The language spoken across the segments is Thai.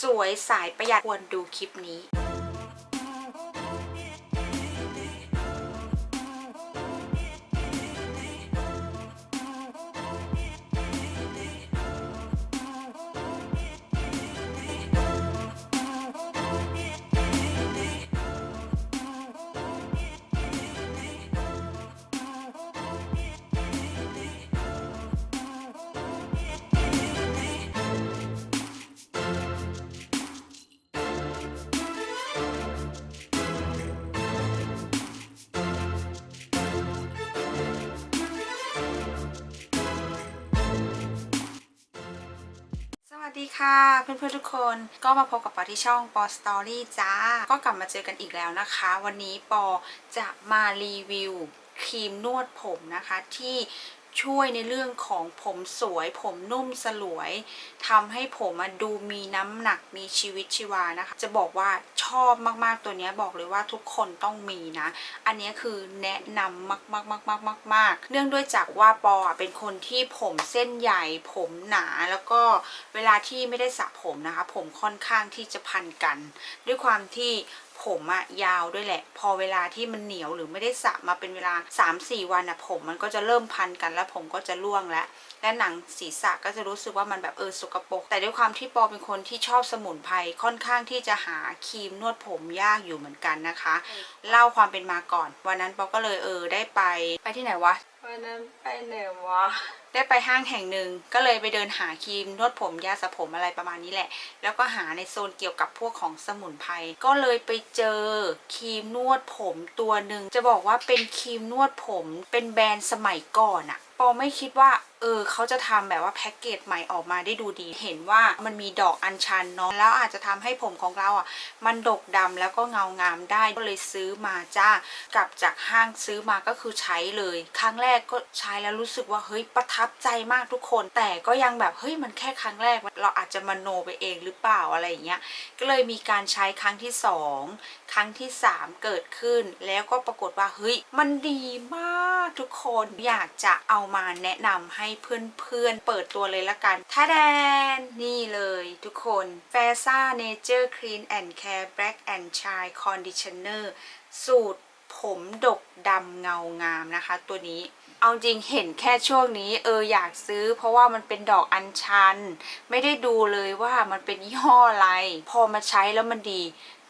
สวยสายประหยัดควรดูคลิปนี้ ค่ะเพื่อนๆทุกคนก็มาพบกับปอที่ช่องปอสตอรี่จ้า ก็กลับมาเจอกันอีกแล้วนะคะ วันนี้ปอจะมารีวิวครีมนวดผมนะคะที่ ช่วยในเรื่องของผมสวย ผมนุ่มสลวยทำให้ผมอะดูมีน้ำหนักมีชีวิตชีวานะคะ จะบอกว่าชอบมากๆตัวนี้บอกเลยว่าทุกคนต้องมีนะ อันนี้คือแนะนำมากๆๆๆๆๆเนื่องด้วยจากว่าปอเป็นคนที่ผมเส้นใหญ่ ผมหนาแล้วก็เวลาที่ไม่ได้สระผมนะคะ ผมค่อนข้างที่จะพันกัน ด้วยความที่ผมอะยาวด้วยแหละ พอเวลาที่มันเหนียวหรือไม่ได้สระมาเป็นเวลา 3-4 วันอะผมมันก็จะเริ่มพันกันแล้วผมก็จะร่วงแล้วและหนังศีรษะก็จะรู้สึกว่ามันแบบเออสกปรกแต่ด้วยความที่ปอเป็นคนที่ชอบสมุนไพรค่อนข้างที่จะหาครีมนวดผมยากอยู่เหมือนกันนะคะ เล่าความเป็นมาก่อน วันนั้นปอก็เลยเออได้ไป ไปที่ไหนวะวันนั้นไปไหนวะ ได้ไปห้างแห่งหนึ่งก็เลยไปเดินหาครีมนวดผมยาสระผมอะไรประมาณนี้แหละ แล้วก็หาในโซนเกี่ยวกับพวกของสมุนไพรก็เลยไปเจอครีมนวดผมตัวหนึ่งจะบอกว่าเป็นครีมนวดผมเป็นแบรนด์สมัยก่อนอะ อไม่คิดว่า เออเขาจะทำแบบว่าแพ็กเกจใหม่ออกมาได้ดูดี เห็นว่ามันมีดอกอัญชันเนาะแล้วอาจจะทำให้ผมของเราอะ มันดกดำแล้วก็เงางามได้ก็เลยซื้อมาจ้ากลับจากห้างซื้อมาก็คือใช้เลย ครั้งแรกก็ใช้แล้วรู้สึกว่าเฮ้ยประทับใจมากทุกคน แต่ก็ยังแบบเฮ้ยมันแค่ครั้งแรกเราอาจจะมโนไปเองหรือเปล่าอะไรอย่างเงี้ยก็เลยมีการใช้ครั้งที่สองครั้งที่สามเกิดขึ้น แล้วก็ปรากฏว่าเฮ้ยมันดีมากทุกคนอยากจะเอามาแนะนำให้เพื่อนๆเปิดตัวเลยละกันท่าแดน นี่เลยทุกคนแฟซ่าเนเจอร์คลีนแอนด์แคร์แบล็กแอนด์ชายคอนดิชเนอร์สูตรผมดกดำเงางามนะคะ ตัวนี้เอาจริงเห็นแค่ช่วงนี้เอออยากซื้อ เพราะว่ามันเป็นดอกอัญชัน ไม่ได้ดูเลยว่ามันเป็นยี่ห้ออะไร พอมาใช้แล้วมันดี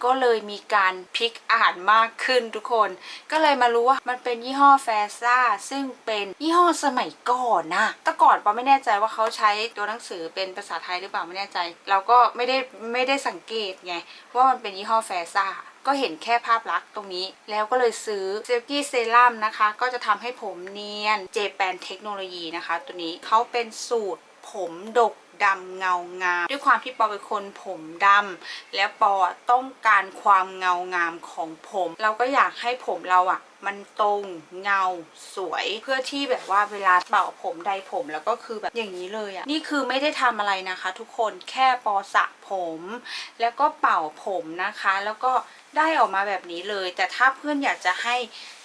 ก็เลยมีการพลิกอ่านมากขึ้นทุกคน ก็เลยมารู้ว่ามันเป็นยี่ห้อแฟซ่าซึ่งเป็นยี่ห้อสมัยก่อนนะแต่ก่อนปอไม่แน่ใจว่าเขาใช้ตัวหนังสือเป็นภาษาไทยหรือเปล่าไม่แน่ใจ เราก็ไม่ได้ไม่ได้สังเกตไงว่ามันเป็นยี่ห้อแฟซ่าก็เห็นแค่ภาพลักษณ์ตรงนี้ แล้วก็เลยซื้อเซลกี้เซรั่มนะคะ ก็จะทำให้ผมเนียนเจแปนเทคโนโลยีนะคะ ตัวนี้เขาเป็นสูตรผมดก ดำเงางาม ด้วยความที่ปอเป็นคนผมดำแล้วปอต้องการความเงางามของผม เราก็อยากให้ผมเราอะมันตรงเงาสวยเพื่อที่แบบว่าเวลาเป่าผมใดผมแล้วก็คือแบบอย่างนี้เลยอะนี่คือไม่ได้ทำอะไรนะคะ ทุกคนแค่ปอสระผม แล้วก็เป่าผมนะคะ แล้วก็ได้ออกมาแบบนี้เลย แต่ถ้าเพื่อนอยากจะให้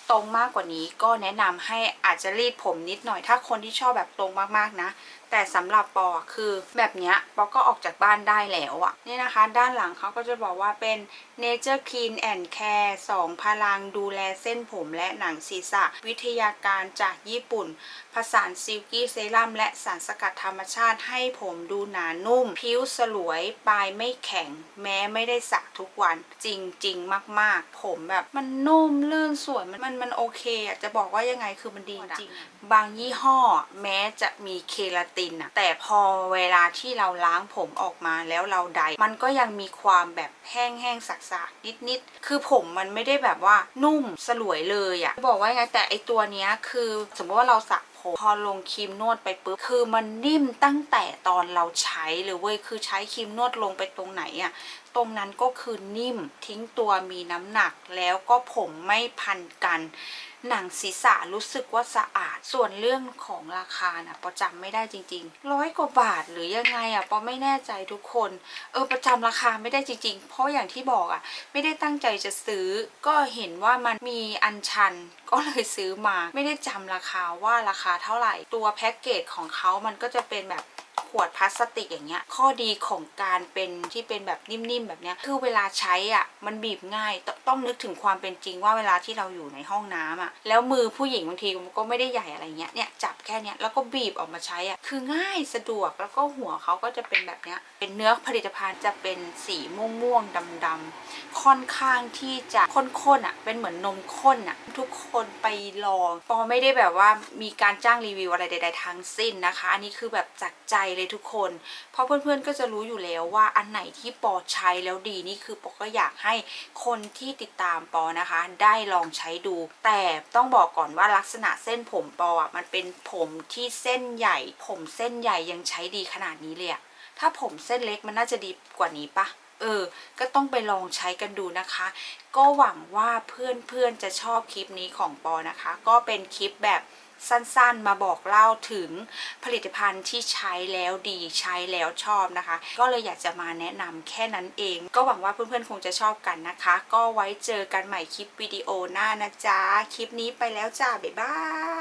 ตรงมากกว่านี้ก็แนะนำให้อาจจะรีดผมนิดหน่อยถ้าคนที่ชอบแบบตรงมากๆนะ แต่สำหรับปอคือแบบเนี้ยปอก็ออกจากบ้านได้แล้วอะนี่นะคะ ด้านหลังเขาก็จะบอกว่าเป็น Nature Clean and Care 2 พลังดูแลเส้นผมและหนังศีรษะ วิทยาการจากญี่ปุ่น ผสานซิลกี้เซรั่มและสารสกัดธรรมชาติให้ผมดูหนานุ่ม ผิวสลวย ปลายไม่แข็ง แม้ไม่ได้สระทุกวัน จริงๆ มาก ๆ ผมแบบมันนุ่มลื่นสวยมันมันมันโอเคอะจะบอกว่ายังไงคือมันดีจริงบางยี่ห้อแม้จะมีเคลาตินอะแต่พอเวลาที่เราล้างผมออกมาแล้วเราไดร์มันก็ยังมีความแบบแห้งๆสักๆนิดๆคือผมมันไม่ได้แบบว่านุ่มสลวยเลยอะบอกว่ายังไงแต่ไอตัวเนี้ยคือสมมติว่าเราสระผมพอลงครีมนวดไปปุ๊บคือมันนิ่มตั้งแต่ตอนเราใช้เลยเว้ยคือใช้ครีมนวดลงไปตรงไหนอะตรงนั้นก็คือนิ่มทิ้งตัวมีน้ำหนักแล้วก็ผมไม่พันกัน หนังศีรษะรู้สึกว่าสะอาด ส่วนเรื่องของราคาน่ะปอจำไม่ได้จริงๆร้อยกว่าบาทหรือยังไงอะปอไม่แน่ใจทุกคน เออประจำราคาไม่ได้จริงๆ เพราะอย่างที่บอกอะไม่ได้ตั้งใจจะซื้อ ก็เห็นว่ามันมีอันชัน ก็เลยซื้อมา ไม่ได้จำราคาว่าราคาเท่าไหร่ ตัวแพ็กเกจของเขามันก็จะเป็นแบบ ขวดพลาสติกอย่างเงี้ยข้อดีของการเป็นที่เป็นแบบนิ่มๆแบบเนี้ยคือเวลาใช้อะมันบีบง่ายตต้องนึกถึงความเป็นจริงว่าเวลาที่เราอยู่ในห้องน้ำอะแล้วมือผู้หญิงบางทีมันก็ไม่ได้ใหญ่อะไรเงี้ยเนี่ยจับแค่เนี้ยแล้วก็บีบออกมาใช้อะคือง่ายสะดวกแล้วก็หัวเขาก็จะเป็นแบบเนี้ยเป็นเนื้อผลิตภัณฑ์จะเป็นสีม่วงๆดำๆค่อนข้างที่จะข้นๆอะเป็นเหมือนนมข้นอะทุกคนไปลองปอไม่ได้แบบว่ามีการจ้างรีวิวอะไรใด ๆทั้งสิ้นนะคะ อันนี้คือแบบจากใจเลยทุกคน เพราะเพื่อนๆก็จะรู้อยู่แล้วว่าอันไหนที่ปอใช้แล้วดีนี่คือปอก็อยากให้คนที่ติดตามปอนะคะ ได้ลองใช้ดู แต่ต้องบอกก่อนว่าลักษณะเส้นผมปออะมันเป็นผมที่เส้นใหญ่ ผมเส้นใหญ่ยังใช้ดีขนาดนี้เลยอะถ้าผมเส้นเล็กมันน่าจะดีกว่านี้ปะเออ ก็ต้องไปลองใช้กันดูนะคะ ก็หวังว่าเพื่อนๆจะชอบคลิปนี้ของปอนะคะ ก็เป็นคลิปแบบ สั้นๆ มาบอกเล่าถึงผลิตภัณฑ์ที่ใช้แล้วดีใช้แล้วชอบนะคะ ก็เลยอยากจะมาแนะนำแค่นั้นเอง ก็หวังว่าเพื่อนๆคงจะชอบกันนะคะ ก็ไว้เจอกันใหม่คลิปวิดีโอหน้านะจ๊ะ คลิปนี้ไปแล้วจ้า บ๊ายบาย